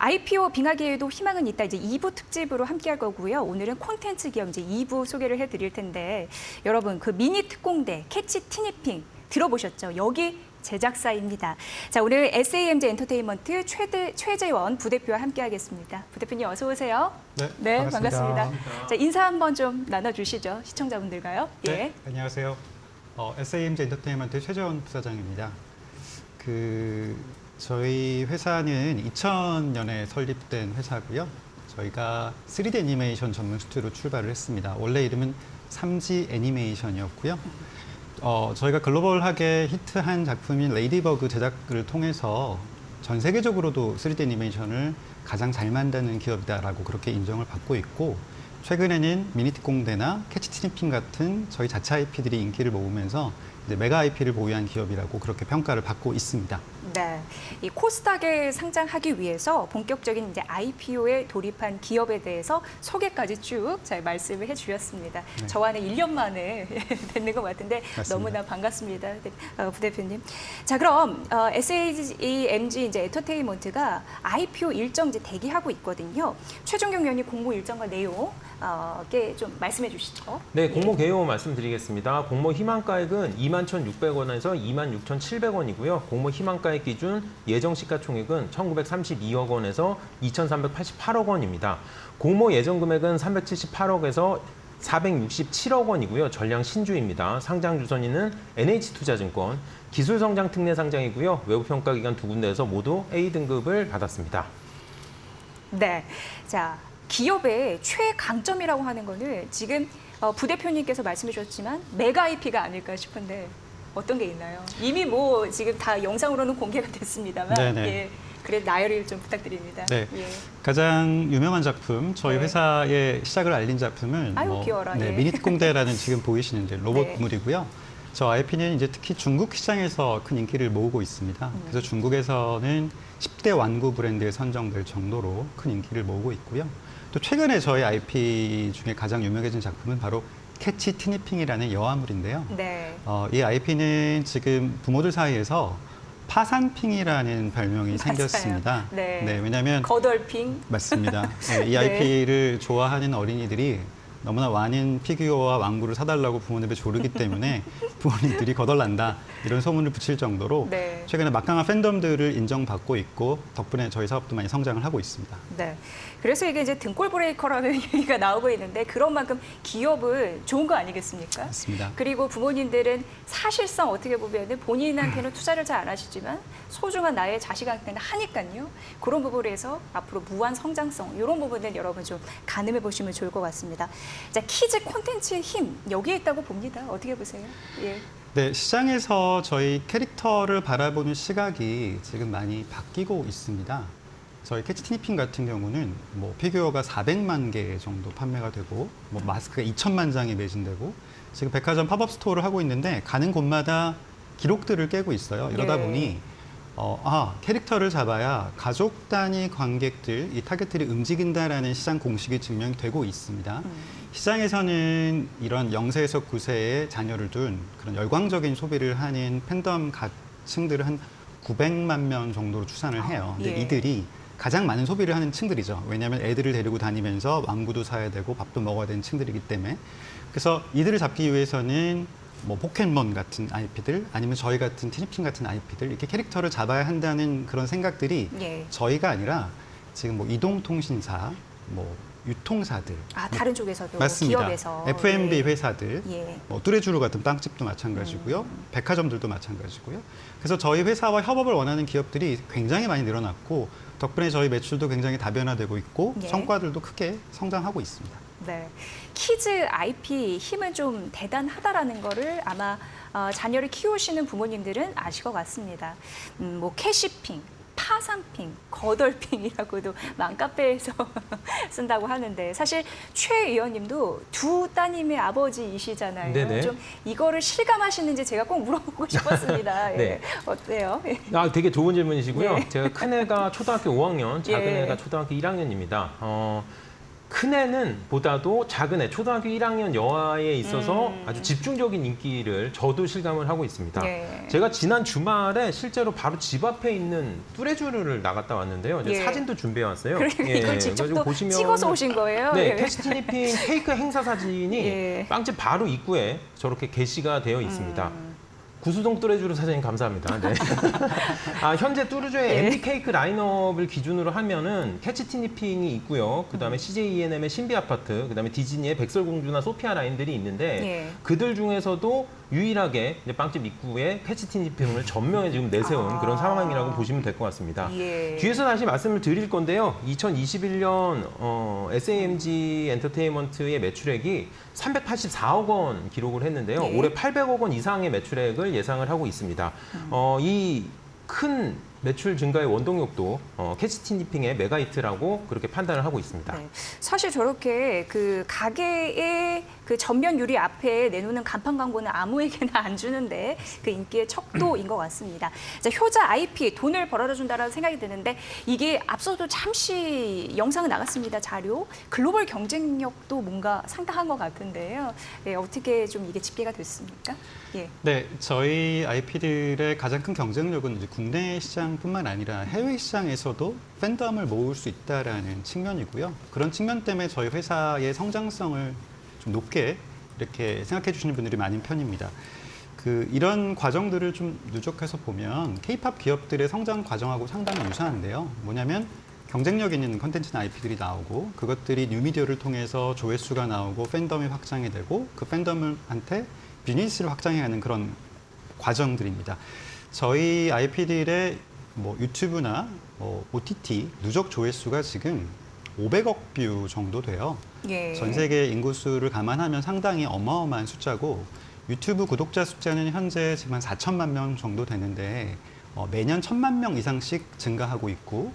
IPO 빙하기에도 희망은 있다. 이제 2부 특집으로 함께 할 거고요. 오늘은 콘텐츠 기업 이제 2부 소개를 해 드릴 텐데 여러분 그 미니 특공대 캐치 티니핑 들어보셨죠? 여기 제작사입니다. 자 오늘 SAMJ 엔터테인먼트 최대, 최재원 부대표와 함께하겠습니다. 부대표님 어서 오세요. 네, 반갑습니다. 자 인사 한번 좀 나눠주시죠 시청자분들과요. 예. 네, 안녕하세요. 어, SAMG 엔터테인먼트 최재원 부사장입니다. 그 저희 회사는 2000년에 설립된 회사고요. 저희가 3D 애니메이션 전문 스튜디오로 출발을 했습니다. 원래 이름은 3G 애니메이션이었고요. 어, 저희가 글로벌하게 히트한 작품인 레이디버그 제작을 통해서 전 세계적으로도 3D 애니메이션을 가장 잘 만드는 기업이다라고 그렇게 인정을 받고 있고 최근에는 미니티 공대나 캐치 티니핑 같은 저희 자체 IP들이 인기를 모으면서 메가 IP를 보유한 기업이라고 그렇게 평가를 받고 있습니다. 네, 이 코스닥에 상장하기 위해서 본격적인 이제 IPO에 돌입한 기업에 대해서 소개까지 쭉 잘 말씀을 해주셨습니다. 네. 저와는 1년 만에 뵙는 것 같은데 맞습니다. 너무나 반갑습니다, 네, 어, 부대표님. 자, 그럼 어, SAMG 이제 엔터테인먼트가 IPO 일정 이제 대기하고 있거든요. 최종경 위원님 공모 일정과 내용 어, 께좀 말씀해 주시죠. 네, 공모 개요 말씀드리겠습니다. 공모 희망가액은 21,600원에서 26,700원이고요. 공모 희망가액 기준 예정 시가총액은 1,932억 원에서 2,388억 원입니다. 공모 예정 금액은 378억에서 467억 원이고요. 전량 신주입니다. 상장 주선인은 NH투자증권, 기술성장 특례 상장이고요. 외부 평가 기관 두 군데에서 모두 A 등급을 받았습니다. 네. 자, 기업의 최강점이라고 하는 거는 지금 어, 부대표님께서 말씀해 주셨지만 메가 IP가 아닐까 싶은데 어떤 게 있나요? 이미 뭐 지금 다 영상으로는 공개가 됐습니다만 네네. 예. 그래 나열을 좀 부탁드립니다. 네. 예. 가장 유명한 작품, 저희 네. 회사의 시작을 알린 작품은 아유, 귀여워라, 네, 예. 미니티 공대라는 지금 보이시는 이제 네. 로봇물이고요. 저 IP는 이제 특히 중국 시장에서 큰 인기를 모으고 있습니다. 음. 그래서 중국에서는 10대 완구 브랜드에 선정될 정도로 큰 인기를 모으고 있고요. 또 최근에 저희 IP 중에 가장 유명해진 작품은 바로 캐치 티니핑이라는 여화물인데요. 네. 어, 이 IP는 지금 부모들 사이에서 파산핑이라는 별명이 맞아요. 생겼습니다. 네. 왜냐하면 거덜핑. 맞습니다. 네, 이 네. IP를 좋아하는 어린이들이 너무나 많은 피규어와 왕구를 사달라고 부모님에 조르기 때문에 부모님들이 거덜난다 이런 소문을 붙일 정도로 네. 최근에 막강한 팬덤들을 인정받고 있고 덕분에 저희 사업도 많이 성장을 하고 있습니다. 네. 그래서 이게 이제 등골 브레이커라는 얘기가 나오고 있는데 그런 만큼 기업은 좋은 거 아니겠습니까? 맞습니다. 그리고 부모님들은 사실상 어떻게 보면 본인한테는 투자를 잘 안 하시지만 소중한 나의 자식한테는 하니까요. 그런 부분에서 앞으로 무한 성장성 이런 부분은 여러분 좀 가늠해 보시면 좋을 것 같습니다. 자 키즈 콘텐츠의 힘 여기에 있다고 봅니다. 어떻게 보세요? 예. 네, 시장에서 저희 캐릭터를 바라보는 시각이 지금 많이 바뀌고 있습니다. 저희 캐치 티니핑 같은 경우는 뭐 피규어가 400만 개 정도 판매가 되고 뭐 마스크가 2천만 장이 매진되고 지금 백화점 팝업 스토어를 하고 있는데 가는 곳마다 기록들을 깨고 있어요. 이러다 네. 보니 어, 아, 캐릭터를 잡아야 가족 단위 관객들, 이 타겟들이 움직인다라는 시장 공식이 증명되고 있습니다. 음. 시장에서는 이런 0세에서 9세의 자녀를 둔 그런 열광적인 소비를 하는 팬덤 가층들을 한 900만 명 정도로 추산을 해요. 근데 예. 이들이 가장 많은 소비를 하는 층들이죠. 왜냐하면 애들을 데리고 다니면서 왕구도 사야 되고 밥도 먹어야 되는 층들이기 때문에. 그래서 이들을 잡기 위해서는 뭐 포켓몬 같은 IP들 아니면 저희 같은 티니핑 같은 IP들 이렇게 캐릭터를 잡아야 한다는 그런 생각들이 예. 저희가 아니라 지금 뭐 이동통신사, 뭐 유통사들, 아 다른 쪽에서도 맞습니다. 기업에서 F&B 예. 회사들, 예. 뭐 뚜레쥬르 같은 빵집도 마찬가지고요. 백화점들도 마찬가지고요. 그래서 저희 회사와 협업을 원하는 기업들이 굉장히 많이 늘어났고 덕분에 저희 매출도 굉장히 다변화되고 있고 예. 성과들도 크게 성장하고 있습니다. 네. 키즈 IP 힘은 좀 대단하다라는 거를 아마 어, 자녀를 키우시는 부모님들은 아실 것 같습니다. 음, 뭐 캐시핑, 파산핑, 거덜핑이라고도 맘카페에서 쓴다고 하는데 사실 최 의원님도 두 따님의 아버지이시잖아요. 네네. 좀 이거를 실감하시는지 제가 꼭 물어보고 싶었습니다. 예. 네. 어때요? 예. 아, 되게 좋은 질문이시고요. 예. 제가 큰애가 초등학교 5학년, 작은 예. 애가 초등학교 1학년입니다. 어, 큰 애는 보다도 작은 애, 초등학교 1학년 여아에 있어서 음. 아주 집중적인 인기를 저도 실감을 하고 있습니다. 예. 제가 지난 주말에 실제로 바로 집 앞에 있는 뚜레쥬르를 나갔다 왔는데요. 이제 예. 사진도 준비해 왔어요. 그러니까 이걸 직접 또 찍어서 오신 거예요? 네, 예. 캐스티니핑 케이크 행사 사진이 예. 빵집 바로 입구에 저렇게 게시가 되어 있습니다. 음. 구수동 뚜레쥬르 사장님 감사합니다. 네. 아, 현재 뚜르주의 예. MD 케이크 라인업을 기준으로 하면은 캐치 티니핑이 있고요. 그다음에 CJ E&M의 신비 아파트, 그다음에 디즈니의 백설공주나 소피아 라인들이 있는데 예. 그들 중에서도 유일하게 이제 빵집 입구에 캐치티니핑을 전면에 지금 내세운 아. 그런 상황이라고 보시면 될 것 같습니다. 예. 뒤에서 다시 말씀을 드릴 건데요. 2021년 어, SAMG 엔터테인먼트의 매출액이 384억 원 기록을 했는데요. 네. 올해 800억 원 이상의 매출액을 예상을 하고 있습니다. 어, 이큰 매출 증가의 원동력도 어, 캐치티니핑의 메가히트라고 그렇게 판단을 하고 있습니다. 네. 사실 저렇게 그 가게의 그 전면 유리 앞에 내놓는 간판 광고는 아무에게나 안 주는데 그 인기의 척도인 것 같습니다. 자, 효자 IP 돈을 벌어다 준다라는 생각이 드는데 이게 앞서도 잠시 영상은 나갔습니다. 자료 글로벌 경쟁력도 뭔가 상당한 것 같은데요. 네, 어떻게 좀 이게 집계가 됐습니까? 예. 네, 저희 IP들의 가장 큰 경쟁력은 이제 국내 시장 뿐만 아니라 해외 시장에서도 팬덤을 모을 수 있다라는 측면이고요. 그런 측면 때문에 저희 회사의 성장성을 좀 높게 이렇게 생각해 주시는 분들이 많은 편입니다. 그 이런 과정들을 좀 누적해서 보면 K-팝 기업들의 성장 과정하고 상당히 유사한데요. 뭐냐면 경쟁력 있는 컨텐츠나 IP들이 나오고 그것들이 뉴미디어를 통해서 조회수가 나오고 팬덤이 확장이 되고 그 팬덤한테 비즈니스를 확장해가는 그런 과정들입니다. 저희 IP들의 뭐 유튜브나 뭐 OTT 누적 조회수가 지금 500억 뷰 정도 돼요. 예. 전 세계 인구수를 감안하면 상당히 어마어마한 숫자고 유튜브 구독자 숫자는 현재 지금 한 4천만 명 정도 되는데 어, 매년 천만 명 이상씩 증가하고 있고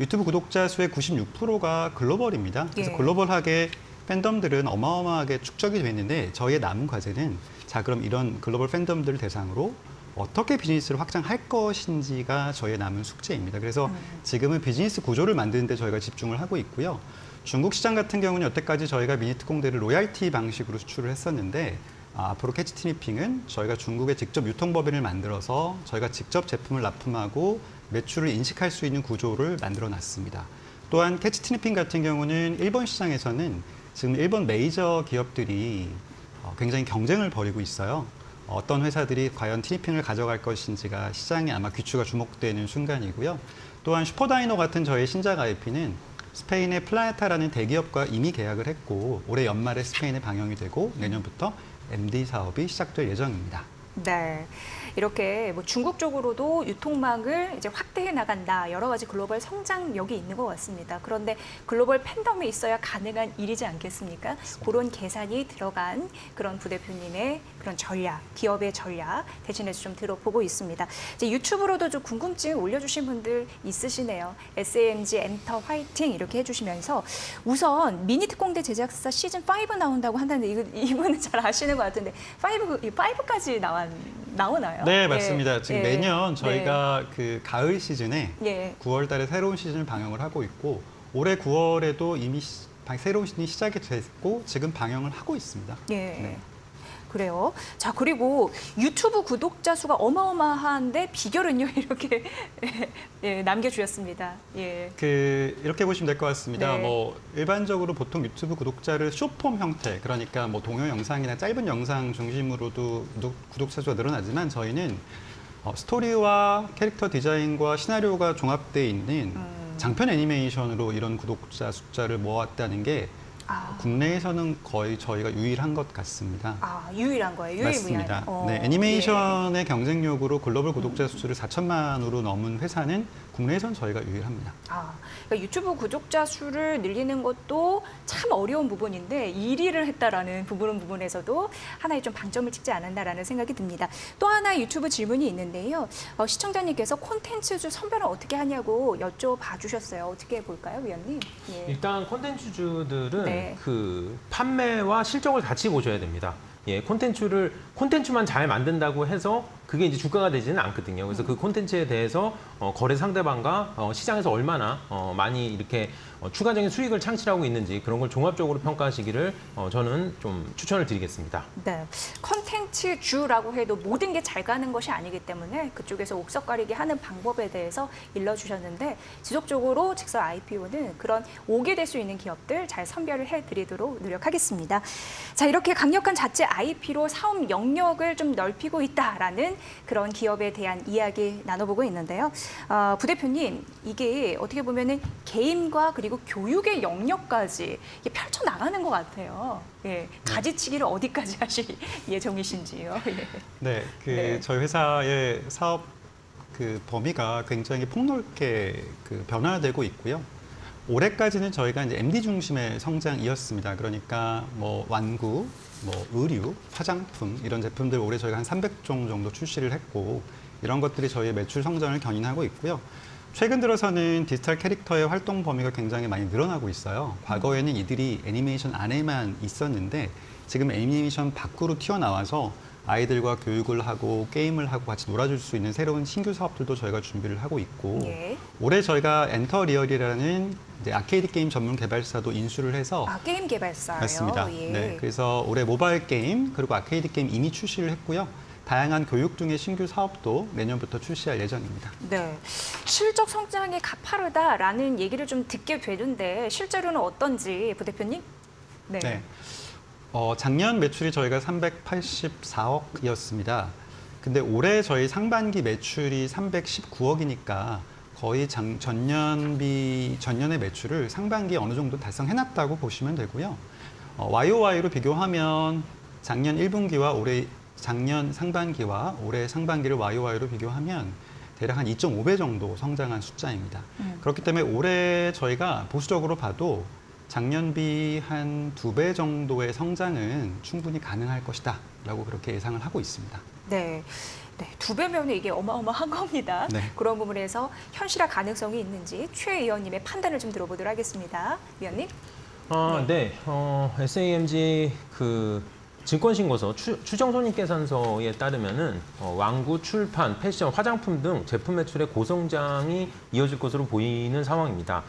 유튜브 구독자 수의 96%가 글로벌입니다. 그래서 예. 글로벌하게 팬덤들은 어마어마하게 축적이 됐는데 저희의 남은 과제는 자 그럼 이런 글로벌 팬덤들을 대상으로 어떻게 비즈니스를 확장할 것인지가 저희의 남은 숙제입니다. 그래서 지금은 비즈니스 구조를 만드는 데 저희가 집중을 하고 있고요. 중국 시장 같은 경우는 여태까지 저희가 미니 특공대를 로얄티 방식으로 수출을 했었는데 아, 앞으로 캐치티니핑은 저희가 중국에 직접 유통법인을 만들어서 저희가 직접 제품을 납품하고 매출을 인식할 수 있는 구조를 만들어 놨습니다. 또한 캐치티니핑 같은 경우는 일본 시장에서는 지금 일본 메이저 기업들이 어, 굉장히 경쟁을 벌이고 있어요. 어떤 회사들이 과연 티니핑을 가져갈 것인지가 시장에 아마 귀추가 주목되는 순간이고요. 또한 슈퍼다이노 같은 저희 신작 IP는 스페인의 플라네타라는 대기업과 이미 계약을 했고 올해 연말에 스페인에 방영이 되고 내년부터 MD 사업이 시작될 예정입니다. 네. 이렇게 뭐 중국 쪽으로도 유통망을 이제 확대해 나간다. 여러 가지 글로벌 성장력이 있는 것 같습니다. 그런데 글로벌 팬덤이 있어야 가능한 일이지 않겠습니까? 그런 계산이 들어간 그런 부대표님의 그런 전략, 기업의 전략 대신해서 좀 들어보고 있습니다. 이제 유튜브로도 좀 궁금증 올려주신 분들 있으시네요. SAMG 엔터 화이팅 이렇게 해주시면서 우선 미니 특공대 제작사 시즌 5 나온다고 한다는데 이거, 이분은 잘 아시는 것 같은데 5, 5까지 나왔, 나오나요? 네, 예. 맞습니다. 지금 예. 매년 저희가 그 가을 시즌에 네. 예. 9월 달에 새로운 시즌을 방영을 하고 있고 올해 9월에도 이미 시- 방- 새로운 시즌이 시작이 됐고 지금 방영을 하고 있습니다. 예. 네. 그래요. 자, 그리고 유튜브 구독자 수가 어마어마한데 비결은요, 이렇게 예, 남겨주셨습니다. 예. 그 이렇게 보시면 될 것 같습니다. 네. 뭐 일반적으로 보통 유튜브 구독자를 쇼폼 형태, 그러니까 뭐 동영 영상이나 짧은 영상 중심으로도 구독, 구독자 수가 늘어나지만 저희는 어, 스토리와 캐릭터 디자인과 시나리오가 종합되어 있는 음. 장편 애니메이션으로 이런 구독자 숫자를 모았다는 게 아, 국내에서는 거의 저희가 유일한 것 같습니다. 아, 유일한 거예요. 유일무이한. 맞습니다. 어, 네, 애니메이션의 경쟁력으로 글로벌 구독자 수를 4천만으로 넘은 회사는 국내에선 저희가 유일합니다. 아, 그러니까 유튜브 구독자 수를 늘리는 것도 참 어려운 부분인데 1위를 했다라는 부분 부분에서도 하나의 좀 방점을 찍지 않았나라는 생각이 듭니다. 또 하나 유튜브 질문이 있는데요. 어, 시청자님께서 콘텐츠주 선별을 어떻게 하냐고 여쭤봐 주셨어요. 어떻게 볼까요, 위원님? 예. 일단 콘텐츠주들은 네. 그 판매와 실적을 같이 보셔야 됩니다. 예, 콘텐츠를 콘텐츠만 잘 만든다고 해서 그게 이제 주가가 되지는 않거든요. 그래서 그 콘텐츠에 대해서 어, 거래 상대방과 어, 시장에서 얼마나 어, 많이 이렇게 어, 추가적인 수익을 창출하고 있는지 그런 걸 종합적으로 평가하시기를 어, 저는 좀 추천을 드리겠습니다. 네. 컨텐츠 주라고 해도 모든 게 잘 가는 것이 아니기 때문에 그쪽에서 옥석 가리기 하는 방법에 대해서 일러주셨는데 지속적으로 직설 IPO는 그런 오게 될 수 있는 기업들 잘 선별을 해드리도록 노력하겠습니다. 자, 이렇게 강력한 자체 IP로 사업 영역을 좀 넓히고 있다라는 그런 기업에 대한 이야기 나눠보고 있는데요. 어, 부대표님, 이게 어떻게 보면은 게임과 그리고 교육의 영역까지 이게 펼쳐 나가는 것 같아요. 예, 가지치기를 어디까지 하실 예정이신지요? 예. 네, 그 네. 저희 회사의 사업 그 범위가 굉장히 폭넓게 그 변화되고 있고요. 올해까지는 저희가 이제 MD 중심의 성장이었습니다. 그러니까 뭐 완구, 뭐 의류, 화장품 이런 제품들 올해 저희가 한 300종 정도 출시를 했고 이런 것들이 저희의 매출 성장을 견인하고 있고요. 최근 들어서는 디지털 캐릭터의 활동 범위가 굉장히 많이 늘어나고 있어요. 과거에는 이들이 애니메이션 안에만 있었는데 지금 애니메이션 밖으로 튀어나와서 아이들과 교육을 하고 게임을 하고 같이 놀아줄 수 있는 새로운 신규 사업들도 저희가 준비를 하고 있고 예. 올해 저희가 엔터 리얼이라는 이제 아케이드 게임 전문 개발사도 인수를 해서 아, 게임 개발사요. 맞습니다. 예. 네, 그래서 올해 모바일 게임 그리고 아케이드 게임 이미 출시를 했고요. 다양한 교육 등의 신규 사업도 내년부터 출시할 예정입니다. 네. 실적 성장이 가파르다라는 얘기를 좀 듣게 되는데 실제로는 어떤지 부 대표님? 네. 네. 어, 작년 매출이 저희가 384억이었습니다. 근데 올해 저희 상반기 매출이 319억이니까 거의 장, 전년비 전년의 매출을 상반기에 어느 정도 달성해놨다고 보시면 되고요. 어, YOY로 비교하면 작년 1분기와 올해 작년 상반기와 올해 상반기를 YOY로 비교하면 대략 한 2.5배 정도 성장한 숫자입니다. 음. 그렇기 때문에 올해 저희가 보수적으로 봐도 작년비 한 두 배 정도의 성장은 충분히 가능할 것이다 라고 그렇게 예상을 하고 있습니다. 네. 네, 두 배면 이게 어마어마한 겁니다. 네. 그런 부분에서 현실화 가능성이 있는지 최 의원님의 판단을 좀 들어보도록 하겠습니다. 위원님? 아, 네. 어, SAMG 그 증권신고서 추, 추정 손익계산서에 따르면은 어, 왕구, 출판, 패션, 화장품 등 제품 매출의 고성장이 이어질 것으로 보이는 상황입니다.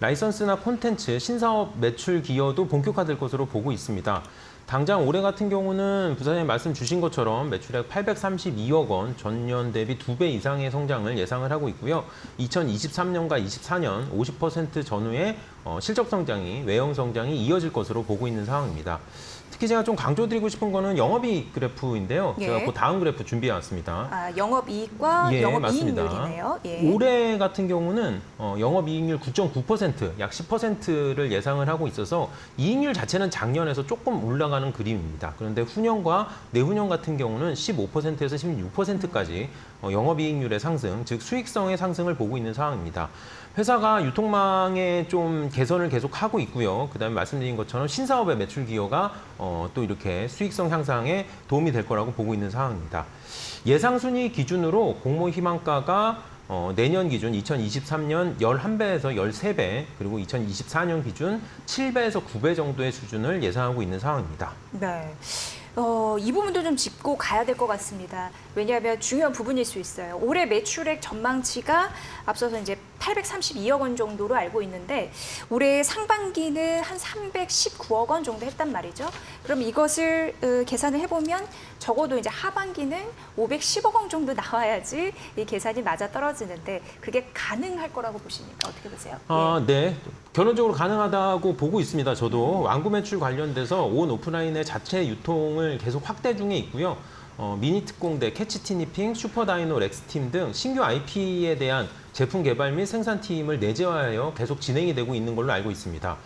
라이선스나 콘텐츠, 신사업 매출 기여도 본격화될 것으로 보고 있습니다. 당장 올해 같은 경우는 부사장님 말씀 주신 것처럼 매출액 832억 원, 전년 대비 두 배 이상의 성장을 예상을 하고 있고요. 2023년과 24년 50% 전후의 어, 실적 성장이 외형 성장이 이어질 것으로 보고 있는 상황입니다. 특히 제가 좀 강조드리고 싶은 거는 영업이익 그래프인데요. 예. 제가 그 다음 그래프 준비해 왔습니다. 아, 영업이익과 예. 영업이익률이네요. 예. 올해 같은 경우는 어, 영업이익률 9.9%, 약 10%를 예상을 하고 있어서 이익률 자체는 작년에서 조금 올라가는 그림입니다. 그런데 후년과 내후년 같은 경우는 15%에서 16%까지 어, 영업이익률의 상승, 즉 수익성의 상승을 보고 있는 상황입니다. 회사가 유통망의 좀 개선을 계속 하고 있고요. 그다음에 말씀드린 것처럼 신사업의 매출 기여가 어, 또 이렇게 수익성 향상에 도움이 될 거라고 보고 있는 상황입니다. 예상 순위 기준으로 공모 희망가가 어, 내년 기준 2023년 11배에서 13배, 그리고 2024년 기준 7배에서 9배 정도의 수준을 예상하고 있는 상황입니다. 네. 어, 이 부분도 좀 짚고 가야 될 것 같습니다. 왜냐하면 중요한 부분일 수 있어요. 올해 매출액 전망치가 앞서서 이제 832억 원 정도로 알고 있는데 올해 상반기는 한 319억 원 정도 했단 말이죠. 그럼 이것을 어, 계산을 해보면 적어도 이제 하반기는 510억 원 정도 나와야지 이 계산이 맞아 떨어지는데 그게 가능할 거라고 보십니까? 어떻게 보세요? 아, 네. 결론적으로 가능하다고 보고 있습니다. 저도 완구 매출 관련돼서 온 오프라인의 자체 유통을 계속 확대 중에 있고요. 어, 미니 특공대, 캐치 티니핑, 슈퍼 다이노, 렉스팀 등 신규 IP에 대한 제품 개발 및 생산팀을 내재하여 계속 진행이 되고 있는 걸로 알고 있습니다.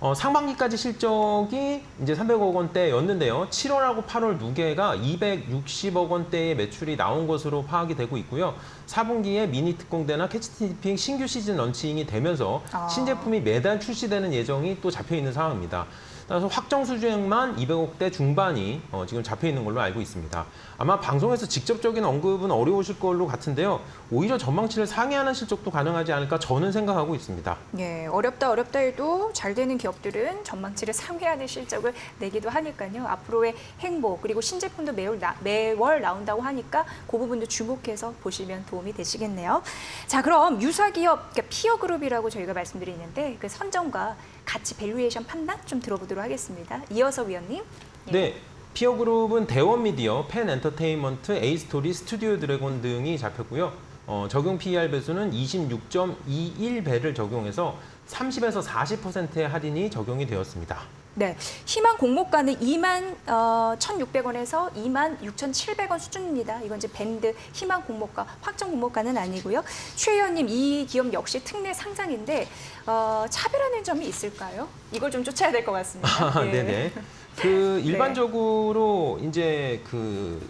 어, 상반기까지 실적이 이제 300억 원대였는데요. 7월하고 8월 누계가 260억 원대의 매출이 나온 것으로 파악이 되고 있고요. 4분기에 미니 특공대나 캐치티핑 신규 시즌 런칭이 되면서 아. 신제품이 매달 출시되는 예정이 또 잡혀 있는 상황입니다. 따라서 확정 수주액만 200억대 중반이 어, 지금 잡혀 있는 걸로 알고 있습니다. 아마 방송에서 직접적인 언급은 어려우실 걸로 같은데요. 오히려 전망치를 상회하는 실적도 가능하지 않을까 저는 생각하고 있습니다. 예, 어렵다 어렵다 해도 잘 되는 기업들은 전망치를 상회하는 실적을 내기도 하니까요. 앞으로의 행복 그리고 신제품도 매월, 나, 매월 나온다고 하니까 그 부분도 주목해서 보시면 도움이 되시겠네요. 자, 그럼 유사 기업 그러니까 피어 그룹이라고 저희가 말씀드리는데 그 선정과 가치 밸류에이션 판단 좀 들어보도록 하겠습니다. 이어서 위원님. 예. 네. 피어 그룹은 대원 미디어, 펜 엔터테인먼트, 에이스토리, 스튜디오 드래곤 등이 잡혔고요. 어, 적용 PER 배수는 26.21배를 적용해서 30에서 40%의 할인이 적용이 되었습니다. 네, 희망 공모가는 2만 어, 1,600원에서 2만 6,700원 수준입니다. 이건 이제 밴드 희망 공모가 확정 공모가는 아니고요. 최 의원님 이 기업 역시 특례 상장인데 어, 차별하는 점이 있을까요? 이걸 좀 쫓아야 될 것 같습니다. 아, 예. 네네. 그 일반적으로 이제 그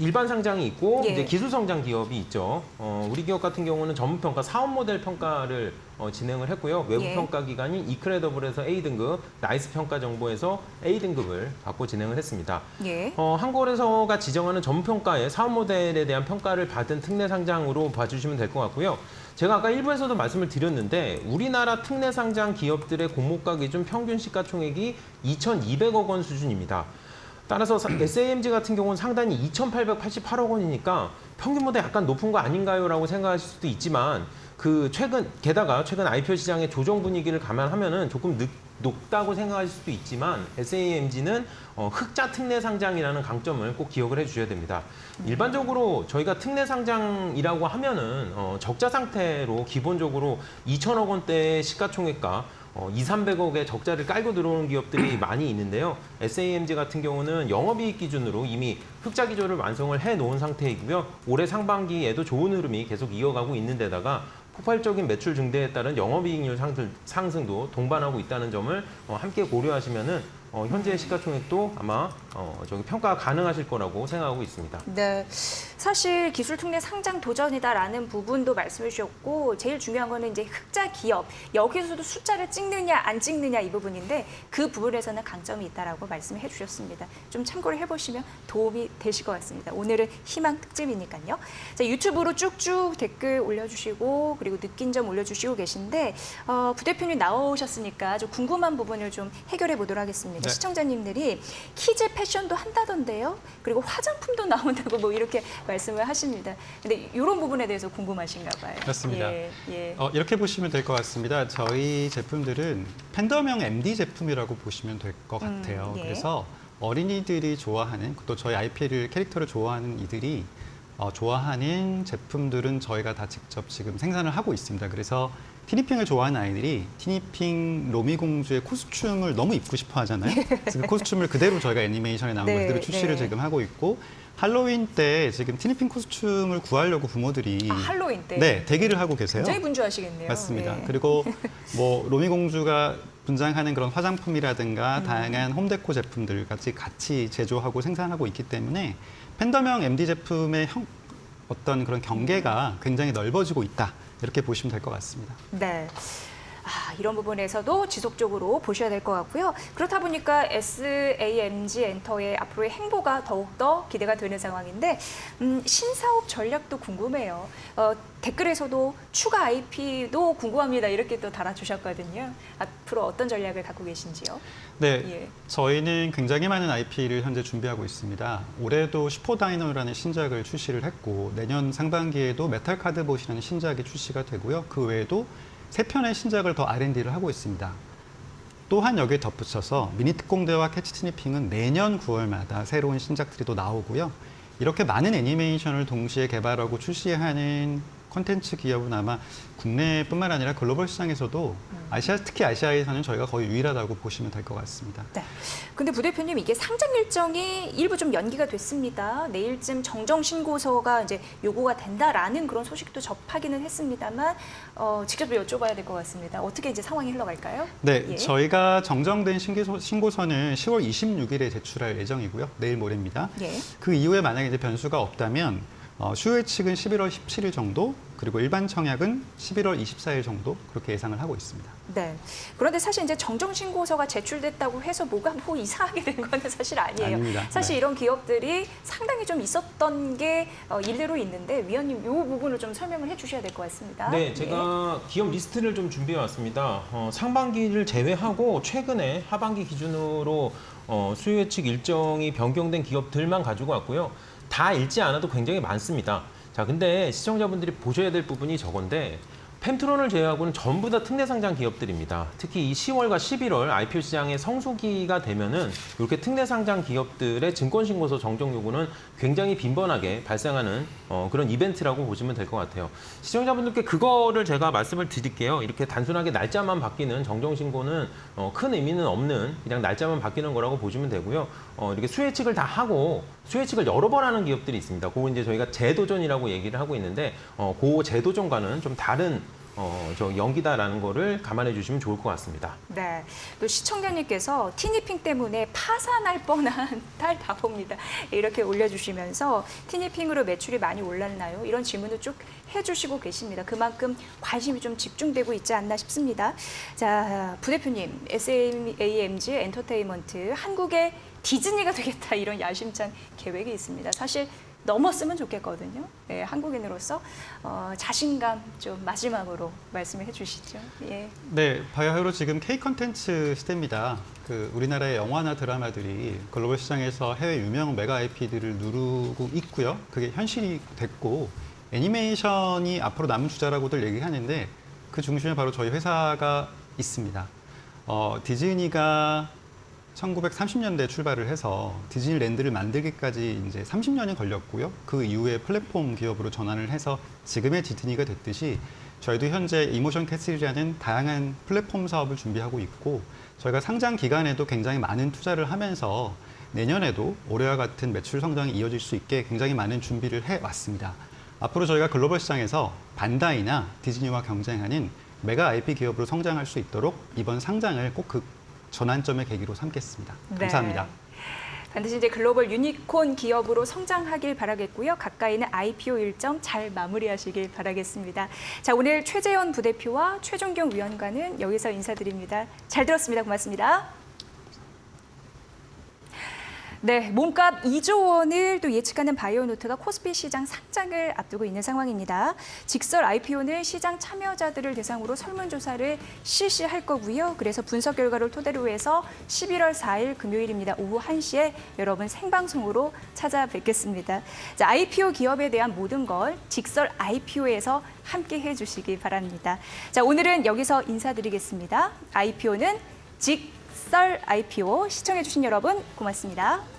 일반 상장이 있고 예. 이제 기술 성장 기업이 있죠. 어, 우리 기업 같은 경우는 전문 평가 사업 모델 평가를 어, 진행을 했고요. 외부 예. 평가 기관인 이크레더블에서 A 등급, 나이스 평가 정보에서 A 등급을 받고 진행을 했습니다. 예. 어, 한국에서가 지정하는 전평가의 사업 모델에 대한 평가를 받은 특례 상장으로 봐주시면 될 것 같고요. 제가 아까 일부에서도 말씀을 드렸는데 우리나라 특례 상장 기업들의 공모가 기준 평균 시가총액이 2,200억 원 수준입니다. 따라서 SAMG 같은 경우는 상단이 2,888억 원이니까 평균보다 약간 높은 거 아닌가요라고 생각하실 수도 있지만 그 최근 게다가 최근 IPO 시장의 조정 분위기를 감안하면은 조금 늦, 높다고 생각하실 수도 있지만 SAMG는 어, 흑자 특례 상장이라는 강점을 꼭 기억을 해주셔야 됩니다. 일반적으로 저희가 특례 상장이라고 하면은 어, 적자 상태로 기본적으로 2천억 원대의 시가총액과 어, 2, 300억의 적자를 깔고 들어오는 기업들이 많이 있는데요. SAMG 같은 경우는 영업이익 기준으로 이미 흑자 기조를 완성을 해 놓은 상태이고요. 올해 상반기에도 좋은 흐름이 계속 이어가고 있는 데다가 폭발적인 매출 증대에 따른 영업이익률 상승, 상승도 동반하고 있다는 점을 어, 함께 고려하시면은 어, 현재 시가총액도 아마 어, 저기 평가 가능하실 거라고 생각하고 있습니다. 네. 사실 기술 특례 상장 도전이다라는 부분도 말씀해 주셨고 제일 중요한 거는 이제 흑자 기업 여기서도 숫자를 찍느냐 안 찍느냐 이 부분인데 그 부분에서는 강점이 있다라고 말씀해 주셨습니다. 좀 참고를 해 보시면 도움이 되실 것 같습니다. 오늘은 희망 특집이니까요. 자, 유튜브로 쭉쭉 댓글 올려 주시고 그리고 느낀 점 올려 주시고 계신데 어, 부대표님 나오셨으니까 좀 궁금한 부분을 좀 해결해 보도록 하겠습니다. 네. 시청자님들이 키즈 패션도 한다던데요. 그리고 화장품도 나온다고 뭐 이렇게 말씀을 하십니다. 근데 이런 부분에 대해서 궁금하신가 봐요. 맞습니다. 예, 예. 어, 이렇게 보시면 될 것 같습니다. 저희 제품들은 팬더명 MD 제품이라고 보시면 될것 음, 같아요. 예. 그래서 어린이들이 좋아하는 또 저희 IPL 캐릭터를 좋아하는 이들이 어, 좋아하는 제품들은 저희가 다 직접 지금 생산을 하고 있습니다. 그래서 티니핑을 좋아하는 아이들이 티니핑 로미공주의 코스튬을 너무 입고 싶어 하잖아요. 그래서 그 코스튬을 그대로 저희가 애니메이션에 나온 네, 걸 그대로 출시를 네. 지금 하고 있고 할로윈 때 지금 티니핑 코스튬을 구하려고 부모들이 아, 할로윈 때 네, 대기를 하고 계세요. 굉장히 분주하시겠네요. 맞습니다. 예. 그리고 뭐 로미 공주가 분장하는 그런 화장품이라든가 음. 다양한 홈데코 제품들 같이 같이 제조하고 생산하고 있기 때문에 팬더명 MD 제품의 형- 어떤 그런 경계가 굉장히 넓어지고 있다. 이렇게 보시면 될 것 같습니다. 네. 아, 이런 부분에서도 지속적으로 보셔야 될 것 같고요. 그렇다 보니까 SAMG 엔터의 앞으로의 행보가 더욱더 기대가 되는 상황인데 음, 신사업 전략도 궁금해요. 어, 댓글에서도 추가 IP도 궁금합니다. 이렇게 또 달아주셨거든요. 앞으로 어떤 전략을 갖고 계신지요? 네, 예. 저희는 굉장히 많은 IP를 현재 준비하고 있습니다. 올해도 슈퍼다이너라는 신작을 출시를 했고 내년 상반기에도 메탈 카드봇이라는 신작이 출시가 되고요. 그 외에도 세 편의 신작을 더 R&D를 하고 있습니다. 또한 여기에 덧붙여서 미니 특공대와 캐치 스니핑은 내년 9월마다 새로운 신작들이 또 나오고요. 이렇게 많은 애니메이션을 동시에 개발하고 출시하는 콘텐츠 기업은 아마 국내뿐만 아니라 글로벌 시장에서도 아시아 특히 아시아에서는 저희가 거의 유일하다고 보시면 될 것 같습니다. 네. 근데 부대표님 이게 상장 일정이 일부 좀 연기가 됐습니다. 내일쯤 정정 신고서가 이제 요구가 된다라는 그런 소식도 접하기는 했습니다만 어, 직접 여쭤봐야 될 것 같습니다. 어떻게 이제 상황이 흘러갈까요? 네, 예. 저희가 정정된 신고서, 신고서는 10월 26일에 제출할 예정이고요. 내일 모레입니다. 예. 그 이후에 만약에 이제 변수가 없다면 어, 수요 예측은 11월 17일 정도, 그리고 일반 청약은 11월 24일 정도 그렇게 예상을 하고 있습니다. 네. 그런데 사실 이제 정정 신고서가 제출됐다고 해서 뭐가 뭐 이상하게 된 거는 사실 아니에요. 아닙니다. 사실 네. 이런 기업들이 상당히 좀 있었던 게 어, 일대로 있는데 위원님 이 부분을 좀 설명을 해주셔야 될 것 같습니다. 네, 제가 기업 리스트를 좀 준비해 왔습니다. 어, 상반기를 제외하고 최근에 하반기 기준으로 어, 수요 예측 일정이 변경된 기업들만 가지고 왔고요. 다 읽지 않아도 굉장히 많습니다. 자, 근데 시청자분들이 보셔야 될 부분이 저건데 펜트론을 제외하고는 전부 다 특례 상장 기업들입니다. 특히 이 10월과 11월 IPO 시장의 성수기가 되면은 이렇게 특례 상장 기업들의 증권 신고서 정정 요구는 굉장히 빈번하게 발생하는 어, 그런 이벤트라고 보시면 될 것 같아요. 시청자분들께 그거를 제가 말씀을 드릴게요. 이렇게 단순하게 날짜만 바뀌는 정정 신고는 어, 큰 의미는 없는 그냥 날짜만 바뀌는 거라고 보시면 되고요. 어, 이렇게 수혜 측을 다 하고 수혜 측을 여러 번 하는 기업들이 있습니다. 그거 이제 저희가 재도전이라고 얘기를 하고 있는데 어, 그 재도전과는 좀 다른 어, 저 연기다라는 거를 감안해 주시면 좋을 것 같습니다. 네. 또 시청자님께서 티니핑 때문에 파산할 뻔한 탈다봅니다. 이렇게 올려주시면서 티니핑으로 매출이 많이 올랐나요? 이런 질문을 쭉 해주시고 계십니다. 그만큼 관심이 좀 집중되고 있지 않나 싶습니다. 자, 부대표님, SAMG 엔터테인먼트 한국의 디즈니가 되겠다 이런 야심찬 계획이 있습니다. 사실 넘었으면 좋겠거든요. 네, 한국인으로서 어, 자신감 좀 마지막으로 말씀을 해주시죠. 예. 네, 바야흐로 지금 K 컨텐츠 시대입니다. 그 우리나라의 영화나 드라마들이 글로벌 시장에서 해외 유명 메가 IP들을 누르고 있고요. 그게 현실이 됐고 애니메이션이 앞으로 남은 주자라고들 얘기하는데 그 중심에 바로 저희 회사가 있습니다. 어, 디즈니가 1930년대 출발을 해서 디즈니랜드를 만들기까지 이제 30년이 걸렸고요. 그 이후에 플랫폼 기업으로 전환을 해서 지금의 디즈니가 됐듯이 저희도 현재 이모션 캐슬이라는 다양한 플랫폼 사업을 준비하고 있고 저희가 상장 기간에도 굉장히 많은 투자를 하면서 내년에도 올해와 같은 매출 성장이 이어질 수 있게 굉장히 많은 준비를 해 왔습니다. 앞으로 저희가 글로벌 시장에서 반다이나 디즈니와 경쟁하는 메가 IP 기업으로 성장할 수 있도록 이번 상장을 꼭 그 전환점의 계기로 삼겠습니다. 감사합니다. 네. 반드시 이제 글로벌 유니콘 기업으로 성장하길 바라겠고요. 가까이 있는 IPO 일정 잘 마무리하시길 바라겠습니다. 자, 오늘 최재현 부대표와 최종경 위원과는 여기서 인사드립니다. 잘 들었습니다. 고맙습니다. 네, 몸값 2조 원을 또 예측하는 바이오노트가 코스피 시장 상장을 앞두고 있는 상황입니다. 직설 IPO는 시장 참여자들을 대상으로 설문조사를 실시할 거고요. 그래서 분석 결과를 토대로 해서 11월 4일 금요일입니다. 오후 1시에 여러분 생방송으로 찾아뵙겠습니다. 자, IPO 기업에 대한 모든 걸 직설 IPO에서 함께 해주시기 바랍니다. 자, 오늘은 여기서 인사드리겠습니다. IPO는 직설 IPO 시청해주신 여러분 고맙습니다.